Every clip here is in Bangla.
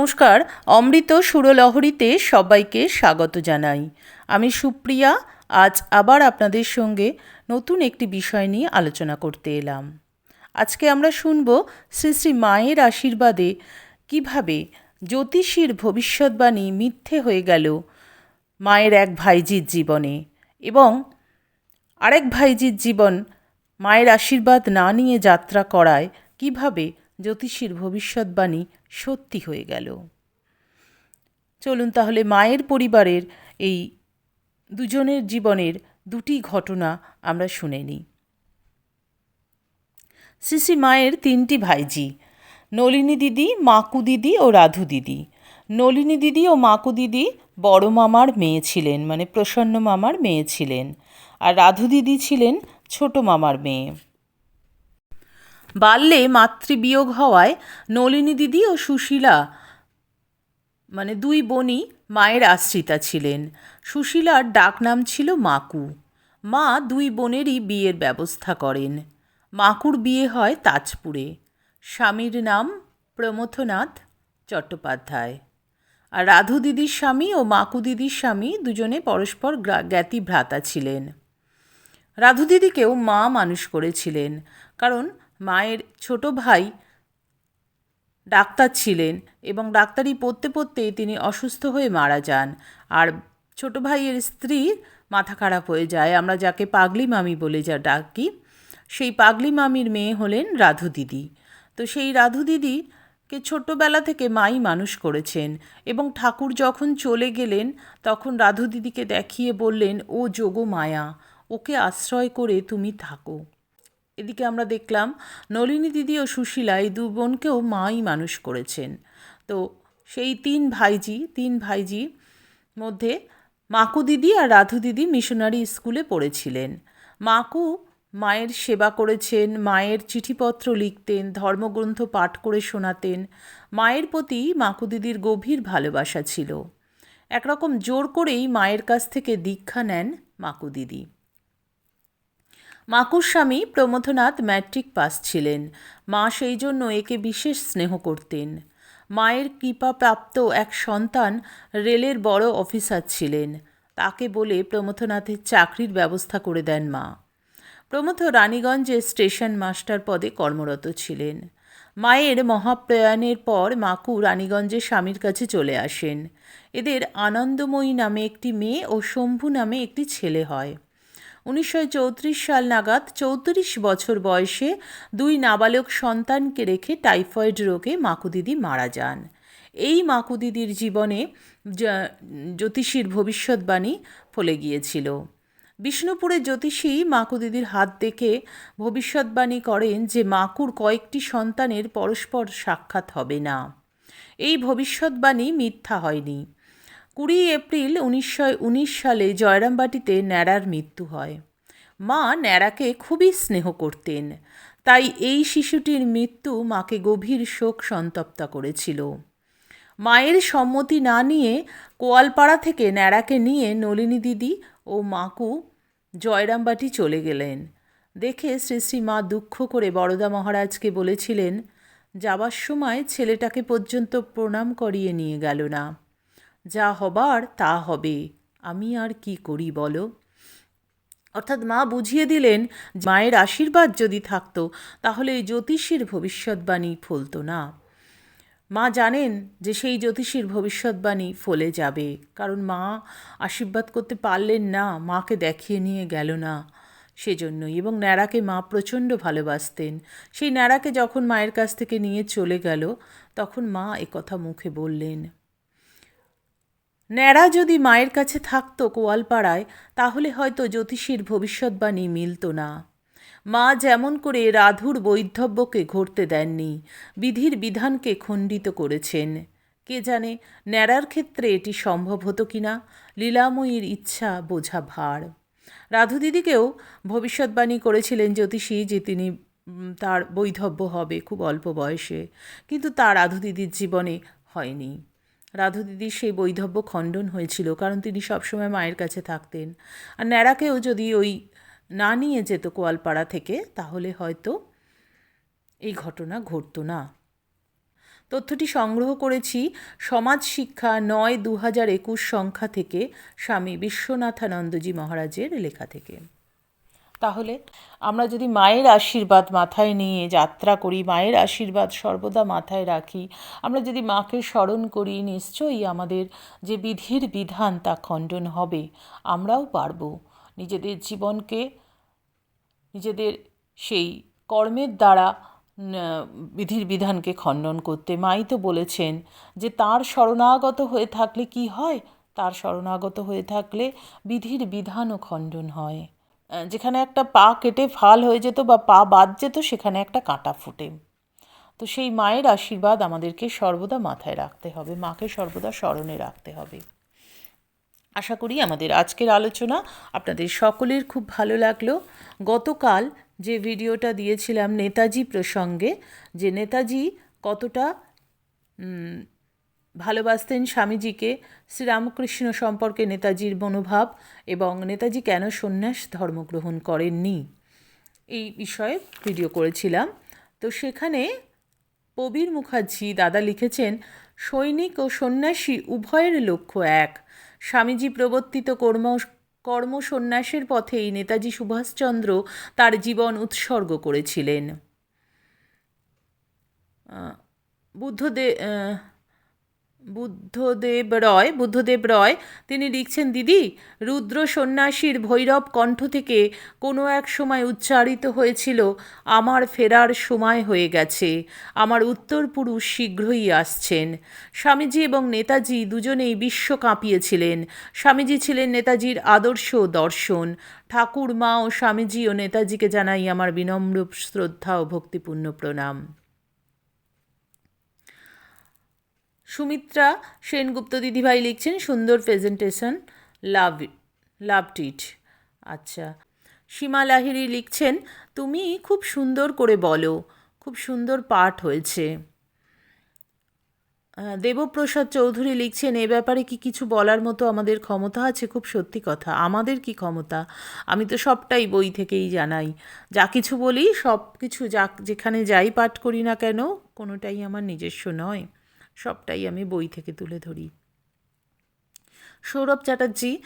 নমস্কার, অমৃত সুরলহরীতে সবাইকে স্বাগত জানাই। আমি সুপ্রিয়া, আজ আবার আপনাদের সঙ্গে নতুন একটি বিষয় নিয়ে আলোচনা করতে এলাম। আজকে আমরা শুনব শ্রী শ্রী মায়ের আশীর্বাদে কীভাবে জ্যোতিষীর ভবিষ্যৎবাণী মিথ্যে হয়ে গেল মায়ের এক ভাইজির জীবনে এবং আরেক ভাইজির জীবন মায়ের আশীর্বাদ না নিয়ে যাত্রা করায় কীভাবে জ্যোতিষীর ভবিষ্যৎবাণী সত্যি হয়ে গেল। চলুন তাহলে মায়ের পরিবারের এই দুজনের জীবনের দুটি ঘটনা আমরা শুনে নিই। শ্রী মায়ের তিনটি ভাইজি নলিনী দিদি, মাকু দিদি ও রাধু দিদি। নলিনী দিদি ও মাকু দিদি বড় মামার মেয়ে ছিলেন মানে প্রসন্ন মামার মেয়ে ছিলেন। আর রাধু দিদি ছিলেন ছোট মামার মেয়ে। বাল্যে মাতৃবিয়োগ হওয়ায় নলিনী দিদি ও সুশীলা মানে দুই বোনই মায়ের আশ্রিতা ছিলেন। সুশীলার ডাকনাম ছিল মাকু। মা দুই বোনেরই বিয়ের ব্যবস্থা করেন। মাকুর বিয়ে হয় তাজপুরে। স্বামীর নাম প্রমথনাথ চট্টোপাধ্যায়। আর রাধু দিদির স্বামী ও মাকু দিদির স্বামী দুজনে পরস্পর জ্ঞাতি ভ্রাতা ছিলেন। রাধু দিদিকেও মা মানুষ করেছিলেন। কারণ মায়ের ছোট ভাই ডাক্তার ছিলেন এবং ডাক্তারি পড়তে পড়তে তিনি অসুস্থ হয়ে মারা যান। আর ছোট ভাইয়ের স্ত্রীর মাথা খারাপ হয়ে যায়। আমরা যাকে পাগলি মামি বলে যা ডাকি, সেই পাগলি মামির মেয়ে হলেন রাধু দিদি। তো সেই রাধু দিদিকে ছোট্টবেলা থেকে মাই মানুষ করেছেন এবং ঠাকুর যখন চলে গেলেন, তখন রাধু দিদিকে দেখিয়ে বললেন, ও যোগ মায়া ওকে আশ্রয় করে তুমি থাকো। এদিকে আমরা দেখলাম নলিনী দিদি ও সুশীলা এই দু বোনকেও মাই মানুষ করেছেন। তো সেই তিন ভাইজি তিন ভাইজি মধ্যে মাকু দিদি আর রাধু দিদি মিশনারি স্কুলে পড়েছিলেন। মাকু মায়ের সেবা করেছেন, মায়ের চিঠিপত্র লিখতেন, ধর্মগ্রন্থ পাঠ করে শোনাতেন। মায়ের প্রতি মাকু দিদির গভীর ভালোবাসা ছিল। একরকম জোর করেই মায়ের কাছ থেকে দীক্ষা নেন মাকু দিদি। মাকুর স্বামী প্রমথনাথ ম্যাট্রিক পাস ছিলেন। মা সেই জন্য একে বিশেষ স্নেহ করতেন। মায়ের কৃপাপ্রাপ্ত এক সন্তান রেলের বড় অফিসার ছিলেন। তাকে বলে প্রমথনাথের চাকরির ব্যবস্থা করে দেন মা। প্রমথ রানীগঞ্জে স্টেশন মাস্টার পদে কর্মরত ছিলেন। মায়ের মহাপ্রয়াণের পর মাকু রানীগঞ্জে স্বামীর কাছে চলে আসেন। এদের আনন্দময়ী নামে একটি মেয়ে ও শম্ভু নামে একটি ছেলে হয়। উনিশশো চৌত্রিশ সাল নাগাদ চৌত্রিশ বছর বয়সে দুই নাবালক সন্তানকে রেখে টাইফয়েড রোগে মাকুদিদি মারা যান। এই মাকুদিদির জীবনে জ্যোতিষীর ভবিষ্যৎবাণী ফলে গিয়েছিল। বিষ্ণুপুরে জ্যোতিষী মাকুদিদির হাত দেখে ভবিষ্যৎবাণী করেন যে মাকুর কয়েকটি সন্তানের পরস্পর সাক্ষাৎ হবে না। এই ভবিষ্যৎবাণী মিথ্যা হয়নি। কুড়ি এপ্রিল উনিশশো উনিশ সালে জয়রামবাটিতে ন্যাড়ার মৃত্যু হয়। মা ন্যাড়াকে খুবই স্নেহ করতেন। তাই এই শিশুটির মৃত্যু মাকে গভীর শোক সন্তপ্তা করেছিল। মায়ের সম্মতি না নিয়ে কোয়ালপাড়া থেকে ন্যাড়াকে নিয়ে নলিনী দিদি ও মাকু জয়রামবাটি চলে গেলেন। দেখে শ্রী শ্রী মা দুঃখ করে বড়দা মহারাজকে বলেছিলেন, যাবার সময় ছেলেটাকে পর্যন্ত প্রণাম করিয়ে নিয়ে গেল না। যা হবার তা হবে। আমি আর কি করি বলো? অর্থাৎ মা বুঝিয়ে দিলেন মায়ের আশীর্বাদ যদি থাকতো, তাহলে এই জ্যোতিষীর ভবিষ্যৎবাণী ফলতো না। মা জানেন যে সেই জ্যোতিষীর ভবিষ্যৎবাণী ফলে যাবে। কারণ মা আশীর্বাদ করতে পারলেন না, মাকে দেখিয়ে নিয়ে গেল না সেজন্যই। এবং ন্যাড়াকে মা প্রচণ্ড ভালোবাসতেন। সেই ন্যাড়াকে যখন মায়ের কাছ থেকে নিয়ে চলে গেল, তখন মা কথা মুখে বললেন ন্যাড়া যদি মায়ের কাছে থাকতো কোয়ালপাড়ায় তাহলে হয়তো জ্যোতিষীর ভবিষ্যৎবাণী মিলত না। মা যেমন করে রাধুর বৈধব্যকে ঘটতে দেননি, বিধির বিধানকে খণ্ডিত করেছেন। কে জানে ন্যাড়ার ক্ষেত্রে এটি সম্ভব হতো কিনা, লীলাময়ীর ইচ্ছা বোঝা ভার। রাধু দিদিকেও ভবিষ্যৎবাণী করেছিলেন জ্যোতিষী যে তিনি তার বৈধব্য হবে খুব অল্প বয়সে, কিন্তু তার রাধু দিদির জীবনে হয়নি। রাধু দিদির সেই বৈধব্য খণ্ডন হয়েছিল, কারণ তিনি সবসময় মায়ের কাছে থাকতেন। আর ন্যাড়াকেও যদি ওই না নিয়ে যেত কোয়ালপাড়া থেকে, তাহলে হয়তো এই ঘটনা ঘটতো না। তথ্যটি সংগ্রহ করেছি সমাজ শিক্ষা নয় দু হাজার একুশ সংখ্যা থেকে স্বামী বিশ্বনাথানন্দজি মহারাজের লেখা থেকে। তাহলে আমরা যদি মায়ের আশীর্বাদ মাথায় নিয়ে যাত্রা করি, মায়ের আশীর্বাদ সর্বদা মাথায় রাখি, আমরা যদি মাকে স্মরণ করি, নিশ্চয়ই আমাদের যে বিধির বিধান তা খণ্ডন হবে, আমরাও পারব নিজেদের জীবনকে, নিজেদের সেই কর্মের দ্বারা বিধির বিধানকে খণ্ডন করতে। মাই তো বলেছেন যে তার শরণাগত হয়ে থাকলে কি হয়? তার শরণাগত হয়ে থাকলে বিধির বিধানও খণ্ডন হয়। যেখানে একটা পা কেটে ফাল হয়ে যেত বা পা বাদ যেত, সেখানে একটা কাঁটা ফুটে। তো সেই মায়ের আশীর্বাদ আমাদেরকে সর্বদা মাথায় রাখতে হবে, মাকে সর্বদা স্মরণে রাখতে হবে। আশা করি আমাদের আজকের আলোচনা আপনাদের সকলের খুব ভালো লাগল। গতকাল যে ভিডিওটা দিয়েছিলাম নেতাজি প্রসঙ্গে, যে নেতাজি কতটা ভালোবাসতেন স্বামীজিকে শ্রীরামকৃষ্ণ সম্পর্কে নেতাজির মনোভাব এবং নেতাজি কেন সন্ন্যাস ধর্ম গ্রহণ করেননি? এই বিষয়ে ভিডিও করেছিলাম। তো সেখানে কবির মুখার্জি দাদা লিখেছেন, সৈনিক ও সন্ন্যাসী উভয়ের লক্ষ্য এক। স্বামীজি প্রবর্তিত কর্ম কর্মসন্ন্যাসের পথেই নেতাজি সুভাষচন্দ্র তার জীবন উৎসর্গ করেছিলেন। বুদ্ধদেব বুদ্ধদেব রয় বুদ্ধদেব রয়, তিনি লিখছেন, দিদি, রুদ্র সন্ন্যাসীর ভৈরব কণ্ঠ থেকে কোনো এক সময় উচ্চারিত হয়েছিল, আমার ফেরার সময় হয়ে গেছে, আমার উত্তর পুরুষ শীঘ্রই আসছেন। স্বামীজি এবং নেতাজি দুজনেই বিশ্ব কাঁপিয়েছিলেন। স্বামীজি ছিলেন নেতাজির আদর্শ দর্শন। ঠাকুর মা ও স্বামীজি ও নেতাজিকে জানাই আমার বিনম্র শ্রদ্ধা ও ভক্তিপূর্ণ প্রণাম। সুমিত্রা সেনগুপ্ত দিদিভাই লিখছেন, সুন্দর প্রেজেন্টেশন লাভ লাভ ইট আচ্ছা সীমা লাহিরি লিখছেন, তুমি খুব সুন্দর করে বলো, খুব সুন্দর পাঠ হয়েছে। দেবপ্রসাদ চৌধুরী লিখছেন, এ ব্যাপারে কি কিছু বলার মতো আমাদের ক্ষমতা আছে? খুব সত্যি কথা। আমাদের কি ক্ষমতা? আমি তো সবটাই বই থেকেই জানাই। যা কিছু বলি সব কিছু যা, যেখানে যাই পাঠ করি না কেন, কোনোটাই আমার নিজস্ব নয়। সবটাই আমি বই থেকে তুলে ধরি। সৌরভ চ্যাটার্জি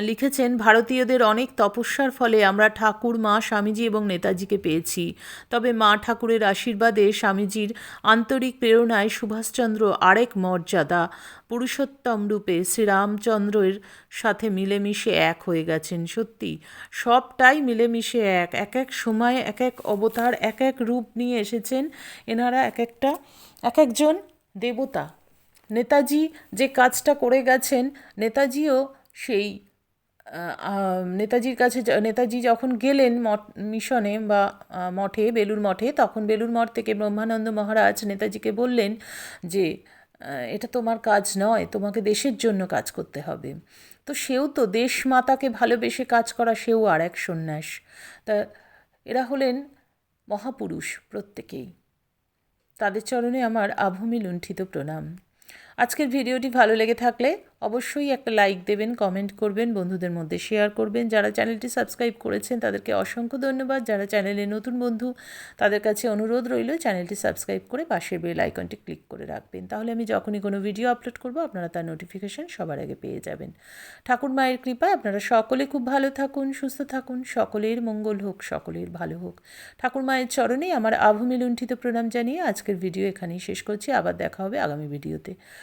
লিখেছেন, ভারতীয়দের অনেক তপস্যার ফলে আমরা ঠাকুর, মা, স্বামীজি এবং নেতাজিকে পেয়েছি। তবে মা ঠাকুরের আশীর্বাদে স্বামীজির আন্তরিক প্রেরণায় সুভাষচন্দ্র আরেক মর্যাদা। পুরুষোত্তম রূপে শ্রীরামচন্দ্রের সাথে মিলেমিশে এক হয়ে গেছেন। সত্যি, সবটাই মিলেমিশে এক এক এক সময় এক এক অবতার, এক এক রূপ নিয়ে এসেছেন। এনারা এক একটা, এক একজন দেবতা। নেতাজি যে কাজটা করে গেছেন, নেতাজিও সেই নেতাজির কাছে নেতাজি যখন গেলেন মঠ, মিশনে বা মঠে বেলুর মঠে, তখন বেলুর মঠ থেকে ব্রহ্মানন্দ মহারাজ নেতাজিকে বললেন যে এটা তোমার কাজ নয়, তোমাকে দেশের জন্য কাজ করতে হবে। তো সেও তো দেশ মাতাকে ভালোবেসে কাজ করা সেও আর এক সন্ন্যাস। তা এরা হলেন মহাপুরুষ প্রত্যেকেই। তাদের চরণে আমার আভূমি লুণ্ঠিত প্রণাম। আজকের ভিডিওটি ভালো লেগে থাকলে অবশ্যই একটা লাইক দেবেন কমেন্ট করবেন, বন্ধুদের মধ্যে শেয়ার করবেন। যারা চ্যানেলটি সাবস্ক্রাইব করেছেন, তাদেরকে অসংখ্য ধন্যবাদ। যারা চ্যানেলে নতুন বন্ধু, তাদের কাছে অনুরোধ রইল, চ্যানেলটি সাবস্ক্রাইব করে পাশের বেল আইকনটি ক্লিক করে রাখবেন। তাহলে আমি যখনই কোনো ভিডিও আপলোড করব, আপনারা তার নোটিফিকেশান সবার আগে পেয়ে যাবেন। ঠাকুর মায়ের কৃপায় আপনারা সকলে খুব ভালো থাকুন, সুস্থ থাকুন, সকলের মঙ্গল হোক, সকলের ভালো হোক। ঠাকুর মায়ের চরণেই আমার আভূমি লুণ্ঠিত প্রণাম জানিয়ে আজকের ভিডিও এখানেই শেষ করছি। আবার দেখা হবে আগামী ভিডিওতে